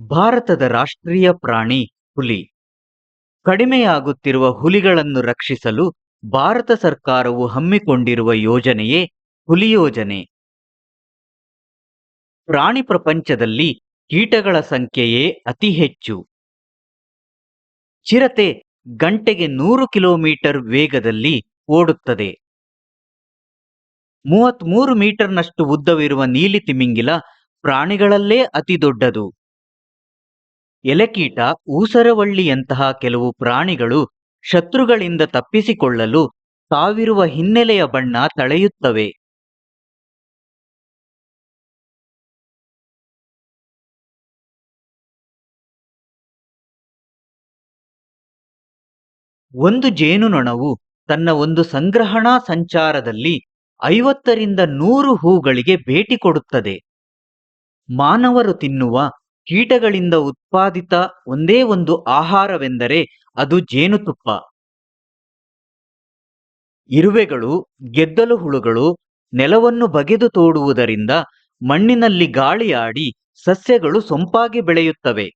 ಭಾರತದ ರಾಷ್ಟ್ರೀಯ ಪ್ರಾಣಿ ಹುಲಿ. ಕಡಿಮೆಯಾಗುತ್ತಿರುವ ಹುಲಿಗಳನ್ನು ರಕ್ಷಿಸಲು ಭಾರತ ಸರ್ಕಾರವು ಹಮ್ಮಿಕೊಂಡಿರುವ ಯೋಜನೆಯೇ ಹುಲಿ ಯೋಜನೆ. ಪ್ರಾಣಿ ಪ್ರಪಂಚದಲ್ಲಿ ಕೀಟಗಳ ಸಂಖ್ಯೆಯೇ ಅತಿ ಹೆಚ್ಚು. ಚಿರತೆ ಗಂಟೆಗೆ ನೂರು ಕಿಲೋಮೀಟರ್ ವೇಗದಲ್ಲಿ ಓಡುತ್ತದೆ. ಮೂವತ್ಮೂರು ಮೀಟರ್ನಷ್ಟು ಉದ್ದವಿರುವ ನೀಲಿ ತಿಮಿಂಗಿಲ ಪ್ರಾಣಿಗಳಲ್ಲೇ ಅತಿ ದೊಡ್ಡದು. ಎಲೆಕೀಟ, ಊಸರವಳ್ಳಿಯಂತಹ ಕೆಲವು ಪ್ರಾಣಿಗಳು ಶತ್ರುಗಳಿಂದ ತಪ್ಪಿಸಿಕೊಳ್ಳಲು ತಾವಿರುವ ಹಿನ್ನೆಲೆಯ ಬಣ್ಣ ತಳೆಯುತ್ತವೆ. ಒಂದು ಜೇನುನೊಣವು ತನ್ನ ಒಂದು ಸಂಗ್ರಹಣಾ ಸಂಚಾರದಲ್ಲಿ ಐವತ್ತರಿಂದ ನೂರು ಹೂಗಳಿಗೆ ಭೇಟಿ ಕೊಡುತ್ತದೆ. ಮಾನವರು ತಿನ್ನುವ ಕೀಟಗಳಿಂದ ಉತ್ಪಾದಿತ ಒಂದೇ ಒಂದು ಆಹಾರವೆಂದರೆ ಅದು ಜೇನುತುಪ್ಪ. ಇರುವೆಗಳು, ಗೆದ್ದಲು ಹುಳುಗಳು, ನೆಲವನ್ನು ಬಗೆದು ತೋಡುವುದರಿಂದ ಮಣ್ಣಿನಲ್ಲಿ ಗಾಳಿಯಾಡಿ ಸಸ್ಯಗಳು ಸೊಂಪಾಗಿ ಬೆಳೆಯುತ್ತವೆ.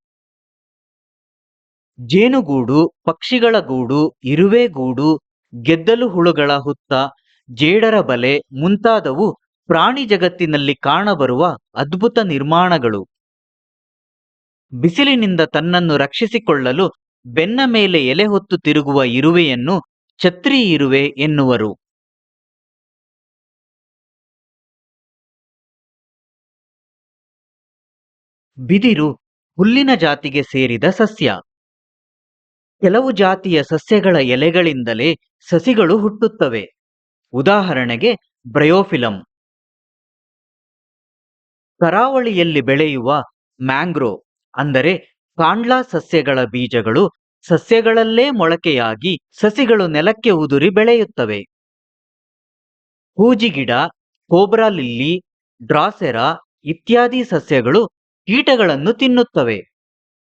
ಜೇನುಗೂಡು, ಪಕ್ಷಿಗಳ ಗೂಡು, ಇರುವೆ ಗೂಡು, ಗೆದ್ದಲು ಹುಳುಗಳ ಹುತ್ತ, ಜೇಡರ ಬಲೆ ಮುಂತಾದವು ಪ್ರಾಣಿ ಜಗತ್ತಿನಲ್ಲಿ ಕಾಣಬರುವ ಅದ್ಭುತ ನಿರ್ಮಾಣಗಳು. ಬಿಸಿಲಿನಿಂದ ತನ್ನನ್ನು ರಕ್ಷಿಸಿಕೊಳ್ಳಲು ಬೆನ್ನ ಮೇಲೆ ಎಲೆ ಹೊತ್ತು ತಿರುಗುವ ಇರುವೆಯನ್ನು ಛತ್ರಿ ಇರುವೆ ಎನ್ನುವರು. ಬಿದಿರು ಹುಲ್ಲಿನ ಜಾತಿಗೆ ಸೇರಿದ ಸಸ್ಯ. ಕೆಲವು ಜಾತಿಯ ಸಸ್ಯಗಳ ಎಲೆಗಳಿಂದಲೇ ಸಸಿಗಳು ಹುಟ್ಟುತ್ತವೆ. ಉದಾಹರಣೆಗೆ ಬ್ರಯೋಫಿಲಂ. ಕರಾವಳಿಯಲ್ಲಿ ಬೆಳೆಯುವ ಮ್ಯಾಂಗ್ರೋವ್. ಅಂದರೆ ಕಾಂಡ್ಲಾ ಸಸ್ಯಗಳ ಬೀಜಗಳು ಸಸ್ಯಗಳಲ್ಲೇ ಮೊಳಕೆಯಾಗಿ ಸಸಿಗಳು ನೆಲಕ್ಕೆ ಉದುರಿ ಬೆಳೆಯುತ್ತವೆ. ಹೂಜಿಗಿಡ ಕೋಬ್ರಾ ಲಿಲ್ಲಿ, ಡ್ರಾಸೆರಾ ಇತ್ಯಾದಿ ಸಸ್ಯಗಳು ಕೀಟಗಳನ್ನು ತಿನ್ನುತ್ತವೆ.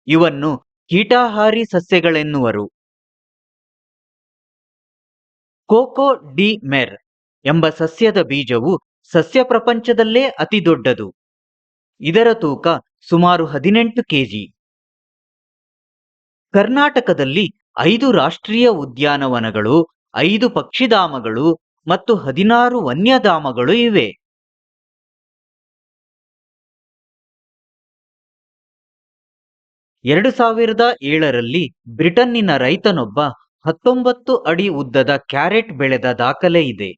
ಇವನ್ನು ಕೀಟಾಹಾರಿ ಸಸ್ಯಗಳೆನ್ನುವರು. ಕೋಕೋ ಡಿ ಮೆರ್ ಎಂಬ ಸಸ್ಯದ ಬೀಜವು ಸಸ್ಯ ಪ್ರಪಂಚದಲ್ಲೇ ಅತಿ ದೊಡ್ಡದು ಇದರ ತೂಕ ಸುಮಾರು ಹದಿನೆಂಟು ಕೆಜಿ. ಕರ್ನಾಟಕದಲ್ಲಿ ಐದು ರಾಷ್ಟ್ರೀಯ ಉದ್ಯಾನವನಗಳು, ಐದು ಪಕ್ಷಿಧಾಮಗಳು ಮತ್ತು ಹದಿನಾರು ವನ್ಯಧಾಮಗಳು ಇವೆ. ಎರಡು ಸಾವಿರದ ಏಳರಲ್ಲಿ ಬ್ರಿಟನ್ನಿನ ರೈತನೊಬ್ಬ ಹತ್ತೊಂಬತ್ತು ಅಡಿ ಉದ್ದದ ಕ್ಯಾರೆಟ್ ಬೆಳೆದ ದಾಖಲೆ ಇದೆ.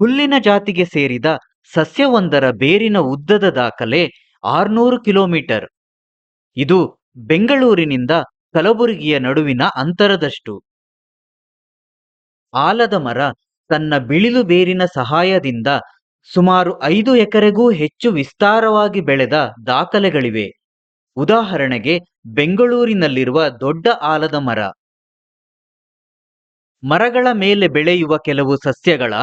ಹುಲ್ಲಿನ ಜಾತಿಗೆ ಸೇರಿದ ಸಸ್ಯವೊಂದರ ಬೇರಿನ ಉದ್ದದ ದಾಖಲೆ ಆರ್ನೂರು ಕಿಲೋಮೀಟರ್. ಇದು ಬೆಂಗಳೂರಿನಿಂದ ಕಲಬುರಗಿಯ ನಡುವಿನ ಅಂತರದಷ್ಟು. ಆಲದ ಮರ ತನ್ನ ಬಿಳಿಲು ಬೇರಿನ ಸಹಾಯದಿಂದ ಸುಮಾರು ಐದು ಎಕರೆಗೂ ಹೆಚ್ಚು ವಿಸ್ತಾರವಾಗಿ ಬೆಳೆದ ದಾಖಲೆಗಳಿವೆ. ಉದಾಹರಣೆಗೆ ಬೆಂಗಳೂರಿನಲ್ಲಿರುವ ದೊಡ್ಡ ಆಲದ ಮರ. ಮರಗಳ ಮೇಲೆ ಬೆಳೆಯುವ ಕೆಲವು ಸಸ್ಯಗಳ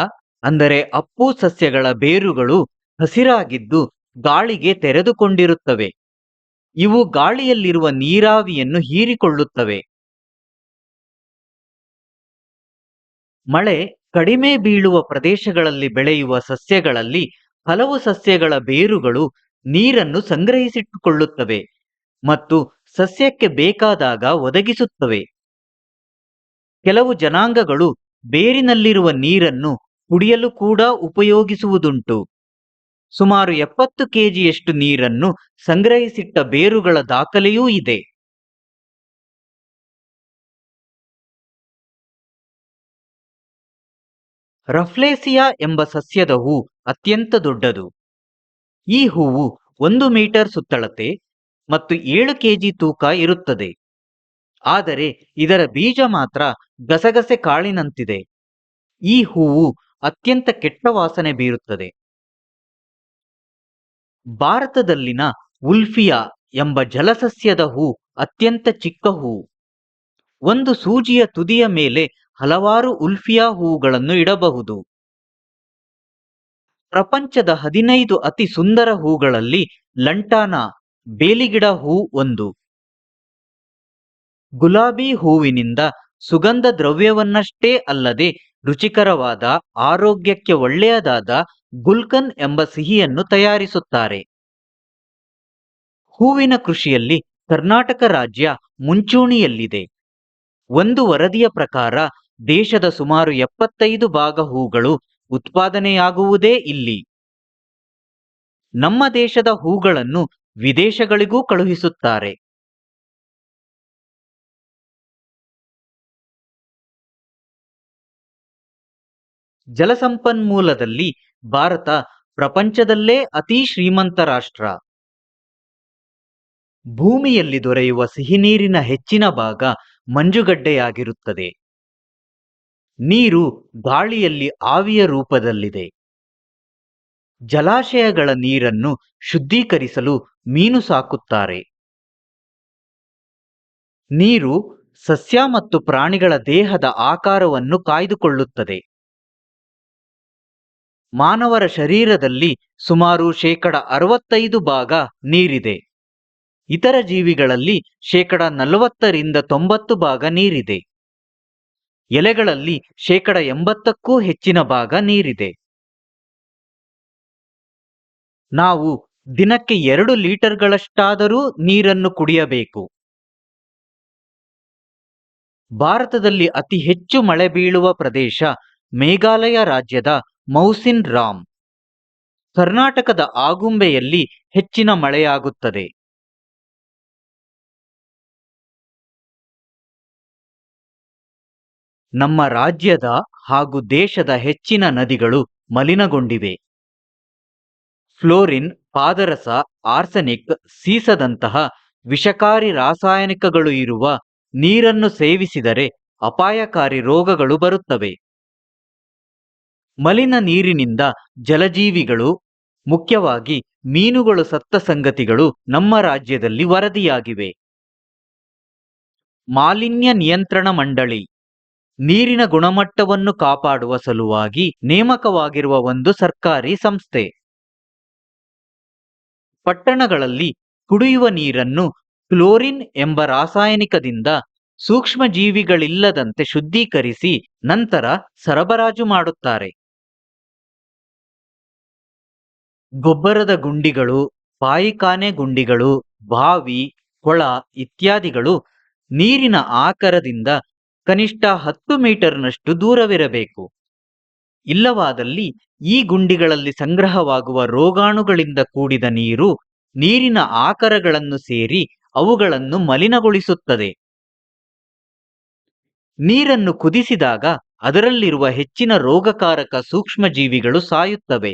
ಅಂದರೆ ಅಪ್ಪು ಸಸ್ಯಗಳ ಬೇರುಗಳು ಹಸಿರಾಗಿದ್ದು ಗಾಳಿಗೆ ತೆರೆದುಕೊಂಡಿರುತ್ತವೆ. ಇವು ಗಾಳಿಯಲ್ಲಿರುವ ನೀರಾವಿಯನ್ನು ಹೀರಿಕೊಳ್ಳುತ್ತವೆ. ಮಳೆ ಕಡಿಮೆ ಬೀಳುವ ಪ್ರದೇಶಗಳಲ್ಲಿ ಬೆಳೆಯುವ ಸಸ್ಯಗಳಲ್ಲಿ ಹಲವು ಸಸ್ಯಗಳ ಬೇರುಗಳು ನೀರನ್ನು ಸಂಗ್ರಹಿಸಿಟ್ಟುಕೊಳ್ಳುತ್ತವೆ ಮತ್ತು ಸಸ್ಯಕ್ಕೆ ಬೇಕಾದಾಗ ಒದಗಿಸುತ್ತವೆ. ಕೆಲವು ಜನಾಂಗಗಳು ಬೇರಿನಲ್ಲಿರುವ ನೀರನ್ನು ಕುಡಿಯಲು ಕೂಡ ಉಪಯೋಗಿಸುವುದುಂಟು. ಸುಮಾರು ಎಪ್ಪತ್ತು ಕೆಜಿಯಷ್ಟು ನೀರನ್ನು ಸಂಗ್ರಹಿಸಿಟ್ಟ ಬೇರುಗಳ ದಾಖಲೆಯೂ ಇದೆ. ರಫ್ಲೇಸಿಯಾ ಎಂಬ ಸಸ್ಯದ ಹೂ ಅತ್ಯಂತ ದೊಡ್ಡದು. ಈ ಹೂವು ಒಂದು ಮೀಟರ್ ಸುತ್ತಳತೆ ಮತ್ತು ಏಳು ಕೆಜಿ ತೂಕ ಇರುತ್ತದೆ. ಆದರೆ ಇದರ ಬೀಜ ಮಾತ್ರ ಗಸಗಸೆ ಕಾಳಿನಂತಿದೆ. ಈ ಹೂವು ಅತ್ಯಂತ ಕೆಟ್ಟ ವಾಸನೆ ಬೀರುತ್ತದೆ. ಭಾರತದಲ್ಲಿನ ಉಲ್ಫಿಯಾ ಎಂಬ ಜಲಸಸ್ಯದ ಹೂ ಅತ್ಯಂತ ಚಿಕ್ಕ ಹೂ. ಒಂದು ಸೂಜಿಯ ತುದಿಯ ಮೇಲೆ ಹಲವಾರು ಉಲ್ಫಿಯಾ ಹೂಗಳನ್ನು ಇಡಬಹುದು. ಪ್ರಪಂಚದ ಹದಿನೈದು ಅತಿ ಸುಂದರ ಹೂಗಳಲ್ಲಿ ಲಂಟಾನ, ಬೇಲಿಗಿಡ ಹೂ ಒಂದು. ಗುಲಾಬಿ ಹೂವಿನಿಂದ ಸುಗಂಧ ದ್ರವ್ಯವನ್ನಷ್ಟೇ ಅಲ್ಲದೆ ರುಚಿಕರವಾದ, ಆರೋಗ್ಯಕ್ಕೆ ಒಳ್ಳೆಯದಾದ ಗುಲ್ಕನ್ ಎಂಬ ಸಿಹಿಯನ್ನು ತಯಾರಿಸುತ್ತಾರೆ. ಹೂವಿನ ಕೃಷಿಯಲ್ಲಿ ಕರ್ನಾಟಕ ರಾಜ್ಯ ಮುಂಚೂಣಿಯಲ್ಲಿದೆ. ಒಂದು ವರದಿಯ ಪ್ರಕಾರ ದೇಶದ ಸುಮಾರು ಎಪ್ಪತ್ತೈದು ಭಾಗ ಹೂಗಳು ಉತ್ಪಾದನೆಯಾಗುವುದೇ ಇಲ್ಲಿ. ನಮ್ಮ ದೇಶದ ಹೂಗಳನ್ನು ವಿದೇಶಗಳಿಗೂ ಕಳುಹಿಸುತ್ತಾರೆ. ಜಲಸಂಪನ್ಮೂಲದಲ್ಲಿ ಭಾರತ ಪ್ರಪಂಚದಲ್ಲೇ ಅತಿ ಶ್ರೀಮಂತ ರಾಷ್ಟ್ರ. ಭೂಮಿಯಲ್ಲಿ ದೊರೆಯುವ ಸಿಹಿನೀರಿನ ಹೆಚ್ಚಿನ ಭಾಗ ಮಂಜುಗಡ್ಡೆಯಾಗಿರುತ್ತದೆ. ನೀರು ಗಾಳಿಯಲ್ಲಿ ಆವಿಯ ರೂಪದಲ್ಲಿದೆ. ಜಲಾಶಯಗಳ ನೀರನ್ನು ಶುದ್ಧೀಕರಿಸಲು ಮೀನು ಸಾಕುತ್ತಾರೆ. ನೀರು ಸಸ್ಯ ಮತ್ತು ಪ್ರಾಣಿಗಳ ದೇಹದ ಆಕಾರವನ್ನು ಕಾಯ್ದುಕೊಳ್ಳುತ್ತದೆ. ಮಾನವರ ಶರೀರದಲ್ಲಿ ಸುಮಾರು ಶೇಕಡ ಅರವತ್ತೈದು ಭಾಗ ನೀರಿದೆ. ಇತರ ಜೀವಿಗಳಲ್ಲಿ ಶೇಕಡ ನಲವತ್ತರಿಂದ ತೊಂಬತ್ತು ಭಾಗ ನೀರಿದೆ. ಎಲೆಗಳಲ್ಲಿ ಶೇಕಡ ಎಂಬತ್ತಕ್ಕೂ ಹೆಚ್ಚಿನ ಭಾಗ ನೀರಿದೆ. ನಾವು ದಿನಕ್ಕೆ ಎರಡು ಲೀಟರ್ಗಳಷ್ಟಾದರೂ ನೀರನ್ನು ಕುಡಿಯಬೇಕು. ಭಾರತದಲ್ಲಿ ಅತಿ ಹೆಚ್ಚು ಮಳೆ ಬೀಳುವ ಪ್ರದೇಶ ಮೇಘಾಲಯ ರಾಜ್ಯದ ಮೌಸಿನ್ ರಾಮ್. ಕರ್ನಾಟಕದ ಆಗುಂಬೆಯಲ್ಲಿ ಹೆಚ್ಚಿನ ಮಳೆಯಾಗುತ್ತದೆ. ನಮ್ಮ ರಾಜ್ಯದ ಹಾಗೂ ದೇಶದ ಹೆಚ್ಚಿನ ನದಿಗಳು ಮಲಿನಗೊಂಡಿವೆ. ಫ್ಲೋರಿನ್, ಪಾದರಸ, ಆರ್ಸೆನಿಕ್, ಸೀಸದಂತಹ ವಿಷಕಾರಿ ರಾಸಾಯನಿಕಗಳು ಇರುವ ನೀರನ್ನು ಸೇವಿಸಿದರೆ ಅಪಾಯಕಾರಿ ರೋಗಗಳು ಬರುತ್ತವೆ. ಮಲಿನ ನೀರಿನಿಂದ ಜಲಜೀವಿಗಳು, ಮುಖ್ಯವಾಗಿ ಮೀನುಗಳು ಸತ್ತ ಸಂಗತಿಗಳು ನಮ್ಮ ರಾಜ್ಯದಲ್ಲಿ ವರದಿಯಾಗಿವೆ. ಮಾಲಿನ್ಯ ನಿಯಂತ್ರಣ ಮಂಡಳಿ, ನೀರಿನ ಗುಣಮಟ್ಟವನ್ನು ಕಾಪಾಡುವ ಸಲುವಾಗಿ ನೇಮಕವಾಗಿರುವ ಒಂದು ಸರ್ಕಾರಿ ಸಂಸ್ಥೆ. ಪಟ್ಟಣಗಳಲ್ಲಿ ಕುಡಿಯುವ ನೀರನ್ನು ಕ್ಲೋರಿನ್ ಎಂಬ ರಾಸಾಯನಿಕದಿಂದ ಸೂಕ್ಷ್ಮ ಜೀವಿಗಳಿಲ್ಲದಂತೆ ಶುದ್ಧೀಕರಿಸಿ ನಂತರ ಸರಬರಾಜು ಮಾಡುತ್ತಾರೆ. ಗೊಬ್ಬರದ ಗುಂಡಿಗಳು ಪಾಯಿಖಾನೆ ಗುಂಡಿಗಳು, ಬಾವಿ, ಕೊಳ ಇತ್ಯಾದಿಗಳು ನೀರಿನ ಆಕರದಿಂದ ಕನಿಷ್ಠ ಹತ್ತು ಮೀಟರ್ನಷ್ಟು ದೂರವಿರಬೇಕು. ಇಲ್ಲವಾದಲ್ಲಿ ಈ ಗುಂಡಿಗಳಲ್ಲಿ ಸಂಗ್ರಹವಾಗುವ ರೋಗಾಣುಗಳಿಂದ ಕೂಡಿದ ನೀರು ನೀರಿನ ಆಕರಗಳನ್ನು ಸೇರಿ ಅವುಗಳನ್ನು ಮಲಿನಗೊಳಿಸುತ್ತದೆ. ನೀರನ್ನು ಕುದಿಸಿದಾಗ ಅದರಲ್ಲಿರುವ ಹೆಚ್ಚಿನ ರೋಗಕಾರಕ ಸೂಕ್ಷ್ಮಜೀವಿಗಳು ಸಾಯುತ್ತವೆ.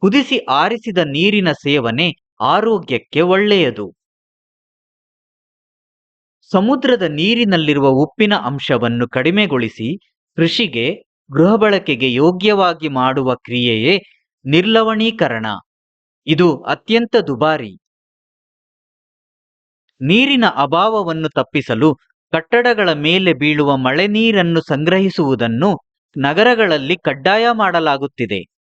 ಕುದಿಸಿ ಆರಿಸಿದ ನೀರಿನ ಸೇವನೆ ಆರೋಗ್ಯಕ್ಕೆ ಒಳ್ಳೆಯದು. ಸಮುದ್ರದ ನೀರಿನಲ್ಲಿರುವ ಉಪ್ಪಿನ ಅಂಶವನ್ನು ಕಡಿಮೆಗೊಳಿಸಿ ಕೃಷಿಗೆ, ಗೃಹ ಬಳಕೆಗೆ ಯೋಗ್ಯವಾಗಿ ಮಾಡುವ ಕ್ರಿಯೆಯೇ ನಿರ್ಲವಣೀಕರಣ. ಇದು ಅತ್ಯಂತ ದುಬಾರಿ. ನೀರಿನ ಅಭಾವವನ್ನು ತಪ್ಪಿಸಲು ಕಟ್ಟಡಗಳ ಮೇಲೆ ಬೀಳುವ ಮಳೆ ನೀರನ್ನು ಸಂಗ್ರಹಿಸುವುದನ್ನು ನಗರಗಳಲ್ಲಿ ಕಡ್ಡಾಯ ಮಾಡಲಾಗುತ್ತಿದೆ.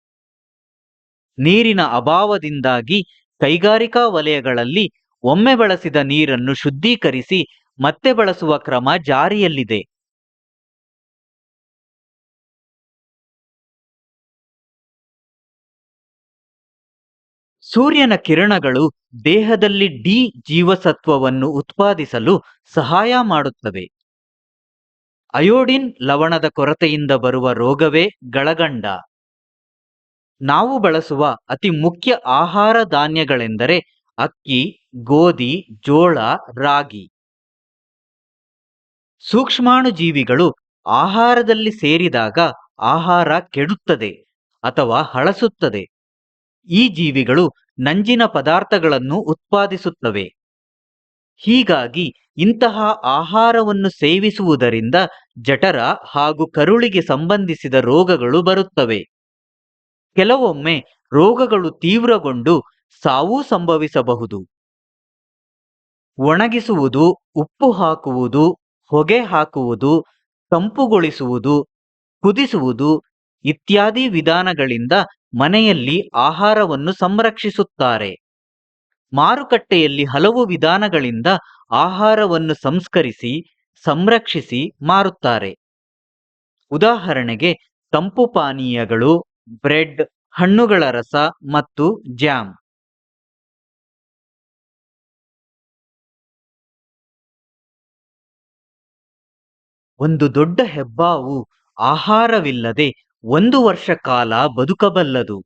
ನೀರಿನ ಅಭಾವದಿಂದಾಗಿ ಕೈಗಾರಿಕಾ ವಲಯಗಳಲ್ಲಿ ಒಮ್ಮೆ ಬಳಸಿದ ನೀರನ್ನು ಶುದ್ಧೀಕರಿಸಿ ಮತ್ತೆ ಬಳಸುವ ಕ್ರಮ ಜಾರಿಯಲ್ಲಿದೆ. ಸೂರ್ಯನ ಕಿರಣಗಳು ದೇಹದಲ್ಲಿ ಡಿ ಜೀವಸತ್ವವನ್ನು ಉತ್ಪಾದಿಸಲು ಸಹಾಯ ಮಾಡುತ್ತವೆ. ಅಯೋಡಿನ್ ಲವಣದ ಕೊರತೆಯಿಂದ ಬರುವ ರೋಗವೇ ಗಳಗಂಡ. ನಾವು ಬಳಸುವ ಅತಿ ಮುಖ್ಯ ಆಹಾರ ಧಾನ್ಯಗಳೆಂದರೆ ಅಕ್ಕಿ, ಗೋಧಿ, ಜೋಳ, ರಾಗಿ. ಸೂಕ್ಷ್ಮಾಣು ಜೀವಿಗಳು ಆಹಾರದಲ್ಲಿ ಸೇರಿದಾಗ ಆಹಾರ ಕೆಡುತ್ತದೆ ಅಥವಾ ಹಳಸುತ್ತದೆ. ಈ ಜೀವಿಗಳು ನಂಜಿನ ಪದಾರ್ಥಗಳನ್ನು ಉತ್ಪಾದಿಸುತ್ತವೆ. ಹೀಗಾಗಿ ಇಂತಹ ಆಹಾರವನ್ನು ಸೇವಿಸುವುದರಿಂದ ಜಠರ ಹಾಗೂ ಕರುಳಿಗೆ ಸಂಬಂಧಿಸಿದ ರೋಗಗಳು ಬರುತ್ತವೆ. ಕೆಲವೊಮ್ಮೆ ರೋಗಗಳು ತೀವ್ರಗೊಂಡು ಸಾವೂ ಸಂಭವಿಸಬಹುದು. ಒಣಗಿಸುವುದು, ಉಪ್ಪು ಹಾಕುವುದು, ಹೊಗೆ ಹಾಕುವುದು, ತಂಪುಗೊಳಿಸುವುದು, ಕುದಿಸುವುದು ಇತ್ಯಾದಿ ವಿಧಾನಗಳಿಂದ ಮನೆಯಲ್ಲಿ ಆಹಾರವನ್ನು ಸಂರಕ್ಷಿಸುತ್ತಾರೆ. ಮಾರುಕಟ್ಟೆಯಲ್ಲಿ ಹಲವು ವಿಧಾನಗಳಿಂದ ಆಹಾರವನ್ನು ಸಂಸ್ಕರಿಸಿ, ಸಂರಕ್ಷಿಸಿ ಮಾರುತ್ತಾರೆ. ಉದಾಹರಣೆಗೆ ತಂಪು ಪಾನೀಯಗಳು ಬ್ರೆಡ್, ಹಣ್ಣುಗಳ ರಸ ಮತ್ತು ಜಾಮ್. ಒಂದು ದೊಡ್ಡ ಹೆಬ್ಬಾವು ಆಹಾರವಿಲ್ಲದೆ ಒಂದು ವರ್ಷ ಕಾಲ ಬದುಕಬಲ್ಲದು.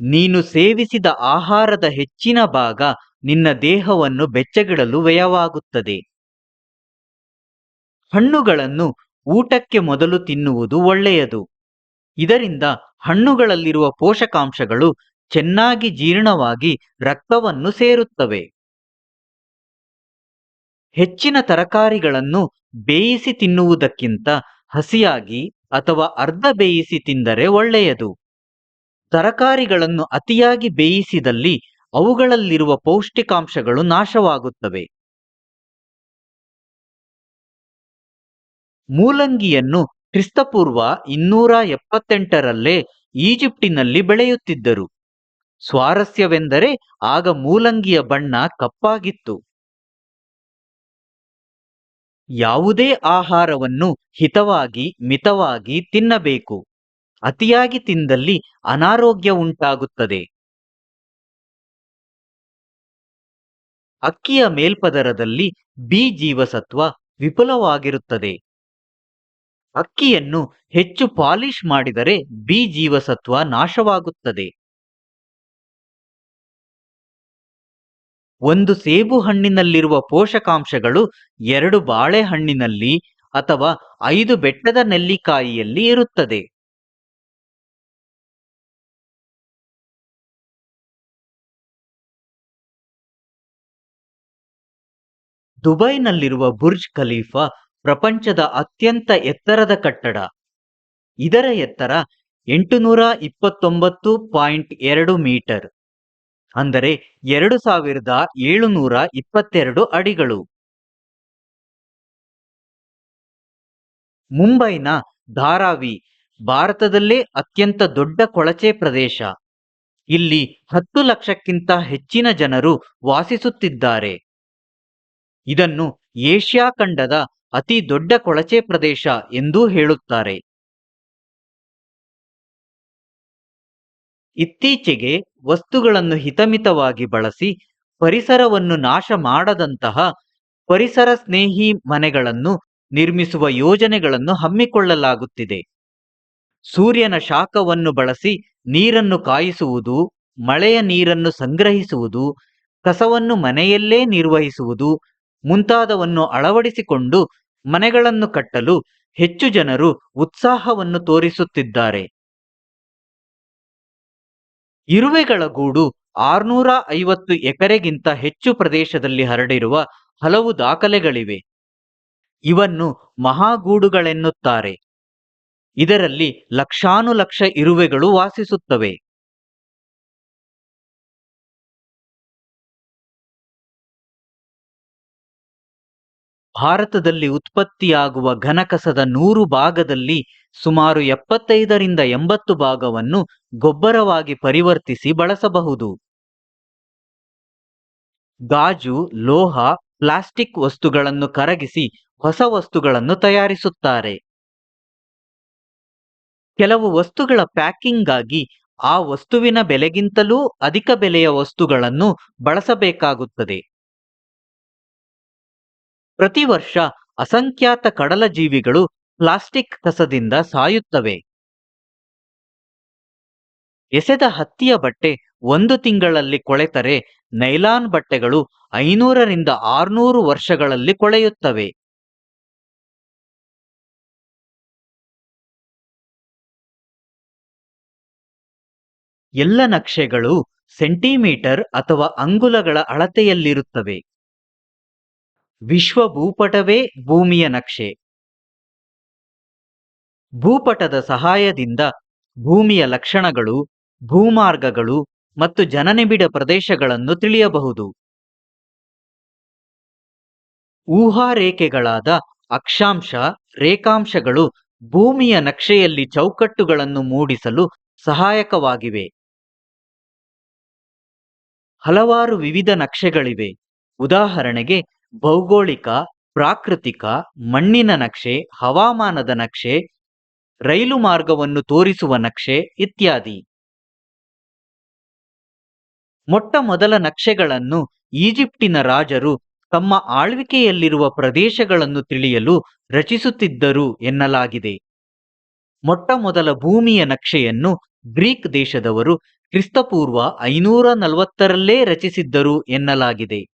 ನೀನು ಸೇವಿಸಿದ ಆಹಾರದ ಹೆಚ್ಚಿನ ಭಾಗ ನಿನ್ನ ದೇಹವನ್ನು ಬೆಚ್ಚಗಿಡಲು ವ್ಯಯವಾಗುತ್ತದೆ. ಹಣ್ಣುಗಳನ್ನು ಊಟಕ್ಕೆ ಮೊದಲು ತಿನ್ನುವುದು ಒಳ್ಳೆಯದು. ಇದರಿಂದ ಹಣ್ಣುಗಳಲ್ಲಿರುವ ಪೋಷಕಾಂಶಗಳು ಚೆನ್ನಾಗಿ ಜೀರ್ಣವಾಗಿ ರಕ್ತವನ್ನು ಸೇರುತ್ತವೆ. ಹೆಚ್ಚಿನ ತರಕಾರಿಗಳನ್ನು ಬೇಯಿಸಿ ತಿನ್ನುವುದಕ್ಕಿಂತ ಹಸಿಯಾಗಿ ಅಥವಾ ಅರ್ಧ ಬೇಯಿಸಿ ತಿಂದರೆ ಒಳ್ಳೆಯದು. ತರಕಾರಿಗಳನ್ನು ಅತಿಯಾಗಿ ಬೇಯಿಸಿದಲ್ಲಿ ಅವುಗಳಲ್ಲಿರುವ ಪೌಷ್ಟಿಕಾಂಶಗಳು ನಾಶವಾಗುತ್ತವೆ. ಮೂಲಂಗಿಯನ್ನು ಕ್ರಿಸ್ತಪೂರ್ವ ಇನ್ನೂರ ಎಪ್ಪತ್ತೆಂಟರಲ್ಲೇ ಈಜಿಪ್ಟಿನಲ್ಲಿ ಬೆಳೆಯುತ್ತಿದ್ದರು. ಸ್ವಾರಸ್ಯವೆಂದರೆ ಆಗ ಮೂಲಂಗಿಯ ಬಣ್ಣ ಕಪ್ಪಾಗಿತ್ತು. ಯಾವುದೇ ಆಹಾರವನ್ನು ಹಿತವಾಗಿ, ಮಿತವಾಗಿ ತಿನ್ನಬೇಕು. ಅತಿಯಾಗಿ ತಿಂದಲ್ಲಿ ಅನಾರೋಗ್ಯ ಉಂಟಾಗುತ್ತದೆ. ಅಕ್ಕಿಯ ಮೇಲ್ಪದರದಲ್ಲಿ ಬಿ ಜೀವಸತ್ವ ವಿಪುಲವಾಗಿರುತ್ತದೆ. ಅಕ್ಕಿಯನ್ನು ಹೆಚ್ಚು ಪಾಲಿಶ್ ಮಾಡಿದರೆ ಬಿ ಜೀವಸತ್ವ ನಾಶವಾಗುತ್ತದೆ. ಒಂದು ಸೇಬು ಹಣ್ಣಿನಲ್ಲಿರುವ ಪೋಷಕಾಂಶಗಳು ಎರಡು ಬಾಳೆಹಣ್ಣಿನಲ್ಲಿ ಅಥವಾ ಐದು ಬೆಟ್ಟದ ನೆಲ್ಲಿಕಾಯಿಯಲ್ಲಿ ಇರುತ್ತದೆ. ದುಬೈನಲ್ಲಿರುವ ಬುರ್ಜ್ ಖಲೀಫಾ ಪ್ರಪಂಚದ ಅತ್ಯಂತ ಎತ್ತರದ ಕಟ್ಟಡ. ಇದರ ಎತ್ತರ ಎಂಟುನೂರ ಇಪ್ಪತ್ತೊಂಬತ್ತು ಪಾಯಿಂಟ್ ಎರಡು ಮೀಟರ್. ಅಂದರೆ ಎರಡು ಸಾವಿರದ ಏಳುನೂರ ಇಪ್ಪತ್ತೆರಡು ಅಡಿಗಳು. ಮುಂಬೈನ ಧಾರಾವಿ ಭಾರತದಲ್ಲೇ ಅತ್ಯಂತ ದೊಡ್ಡ ಕೊಳಚೆ ಪ್ರದೇಶ. ಇಲ್ಲಿ ಹತ್ತು ಲಕ್ಷಕ್ಕಿಂತ ಹೆಚ್ಚಿನ ಜನರು ವಾಸಿಸುತ್ತಿದ್ದಾರೆ. ಇದನ್ನು ಏಷ್ಯಾ ಖಂಡದ ಅತಿ ದೊಡ್ಡ ಕೊಳಚೆ ಪ್ರದೇಶ ಎಂದೂ ಹೇಳುತ್ತಾರೆ. ಇತ್ತೀಚೆಗೆ ವಸ್ತುಗಳನ್ನು ಹಿತಮಿತವಾಗಿ ಬಳಸಿ ಪರಿಸರವನ್ನು ನಾಶ ಮಾಡದಂತಹ ಪರಿಸರ ಸ್ನೇಹಿ ಮನೆಗಳನ್ನು ನಿರ್ಮಿಸುವ ಯೋಜನೆಗಳನ್ನು ಹಮ್ಮಿಕೊಳ್ಳಲಾಗುತ್ತಿದೆ. ಸೂರ್ಯನ ಶಾಖವನ್ನು ಬಳಸಿ ನೀರನ್ನು ಕಾಯಿಸುವುದು, ಮಳೆಯ ನೀರನ್ನು ಸಂಗ್ರಹಿಸುವುದು, ಕಸವನ್ನು ಮನೆಯಲ್ಲೇ ನಿರ್ವಹಿಸುವುದು ಮುಂತಾದವನ್ನು ಅಳವಡಿಸಿಕೊಂಡು ಮನೆಗಳನ್ನು ಕಟ್ಟಲು ಹೆಚ್ಚು ಜನರು ಉತ್ಸಾಹವನ್ನು ತೋರಿಸುತ್ತಿದ್ದಾರೆ. ಇರುವೆಗಳ ಗೂಡು ಆರ್ನೂರ ಐವತ್ತು ಎಕರೆಗಿಂತ ಹೆಚ್ಚು ಪ್ರದೇಶದಲ್ಲಿ ಹರಡಿರುವ ಹಲವು ದಾಖಲೆಗಳಿವೆ. ಇವನ್ನು ಮಹಾಗೂಡುಗಳೆನ್ನುತ್ತಾರೆ. ಇದರಲ್ಲಿ ಲಕ್ಷಾನುಲಕ್ಷ ಇರುವೆಗಳು ವಾಸಿಸುತ್ತವೆ. ಭಾರತದಲ್ಲಿ ಉತ್ಪತ್ತಿಯಾಗುವ ಘನಕಸದ ನೂರು ಭಾಗದಲ್ಲಿ ಸುಮಾರು ಎಪ್ಪತ್ತೈದರಿಂದ ಎಂಬತ್ತು ಭಾಗವನ್ನು ಗೊಬ್ಬರವಾಗಿ ಪರಿವರ್ತಿಸಿ ಬಳಸಬಹುದು. ಗಾಜು, ಲೋಹ, ಪ್ಲಾಸ್ಟಿಕ್ ವಸ್ತುಗಳನ್ನು ಕರಗಿಸಿ ಹೊಸ ವಸ್ತುಗಳನ್ನು ತಯಾರಿಸುತ್ತಾರೆ. ಕೆಲವು ವಸ್ತುಗಳ ಪ್ಯಾಕಿಂಗ್ಗಾಗಿ ಆ ವಸ್ತುವಿನ ಬೆಲೆಗಿಂತಲೂ ಅಧಿಕ ಬೆಲೆಯ ವಸ್ತುಗಳನ್ನು ಬಳಸಬೇಕಾಗುತ್ತದೆ. ಪ್ರತಿ ವರ್ಷ ಅಸಂಖ್ಯಾತ ಕಡಲ ಜೀವಿಗಳು ಪ್ಲಾಸ್ಟಿಕ್ ಕಸದಿಂದ ಸಾಯುತ್ತವೆ. ಎಸೆದ ಹತ್ತಿಯ ಬಟ್ಟೆ ಒಂದು ತಿಂಗಳಲ್ಲಿ ಕೊಳೆತರೆ ನೈಲಾನ್ ಬಟ್ಟೆಗಳು ಐನೂರರಿಂದ ಆರ್ನೂರು ವರ್ಷಗಳಲ್ಲಿ ಕೊಳೆಯುತ್ತವೆ. ಎಲ್ಲ ನಕ್ಷೆಗಳು ಸೆಂಟಿಮೀಟರ್ ಅಥವಾ ಅಂಗುಲಗಳ ಅಳತೆಯಲ್ಲಿರುತ್ತವೆ. ವಿಶ್ವ ಭೂಪಟವೇ ಭೂಮಿಯ ನಕ್ಷೆ. ಭೂಪಟದ ಸಹಾಯದಿಂದ ಭೂಮಿಯ ಲಕ್ಷಣಗಳು, ಭೂಮಾರ್ಗಗಳು ಮತ್ತು ಜನನಿಬಿಡ ಪ್ರದೇಶಗಳನ್ನು ತಿಳಿಯಬಹುದು. ಊಹಾರೇಖೆಗಳಾದ ಅಕ್ಷಾಂಶ, ರೇಖಾಂಶಗಳು ಭೂಮಿಯ ನಕ್ಷೆಯಲ್ಲಿ ಚೌಕಟ್ಟುಗಳನ್ನು ಮೂಡಿಸಲು ಸಹಾಯಕವಾಗಿವೆ. ಹಲವಾರು ವಿವಿಧ ನಕ್ಷೆಗಳಿವೆ. ಉದಾಹರಣೆಗೆ ಭೌಗೋಳಿಕ, ಪ್ರಾಕೃತಿಕ, ಮಣ್ಣಿನ ನಕ್ಷೆ, ಹವಾಮಾನದ ನಕ್ಷೆ, ರೈಲು ಮಾರ್ಗವನ್ನು ತೋರಿಸುವ ನಕ್ಷೆ ಇತ್ಯಾದಿ. ಮೊಟ್ಟ ಮೊದಲ ನಕ್ಷೆಗಳನ್ನು ಈಜಿಪ್ಟಿನ ರಾಜರು ತಮ್ಮ ಆಳ್ವಿಕೆಯಲ್ಲಿರುವ ಪ್ರದೇಶಗಳನ್ನು ತಿಳಿಯಲು ರಚಿಸುತ್ತಿದ್ದರು ಎನ್ನಲಾಗಿದೆ. ಮೊಟ್ಟ ಮೊದಲ ಭೂಮಿಯ ನಕ್ಷೆಯನ್ನು ಗ್ರೀಕ್ ದೇಶದವರು ಕ್ರಿಸ್ತಪೂರ್ವ ಐನೂರ ನಲವತ್ತರಲ್ಲೇ ರಚಿಸಿದ್ದರು ಎನ್ನಲಾಗಿದೆ.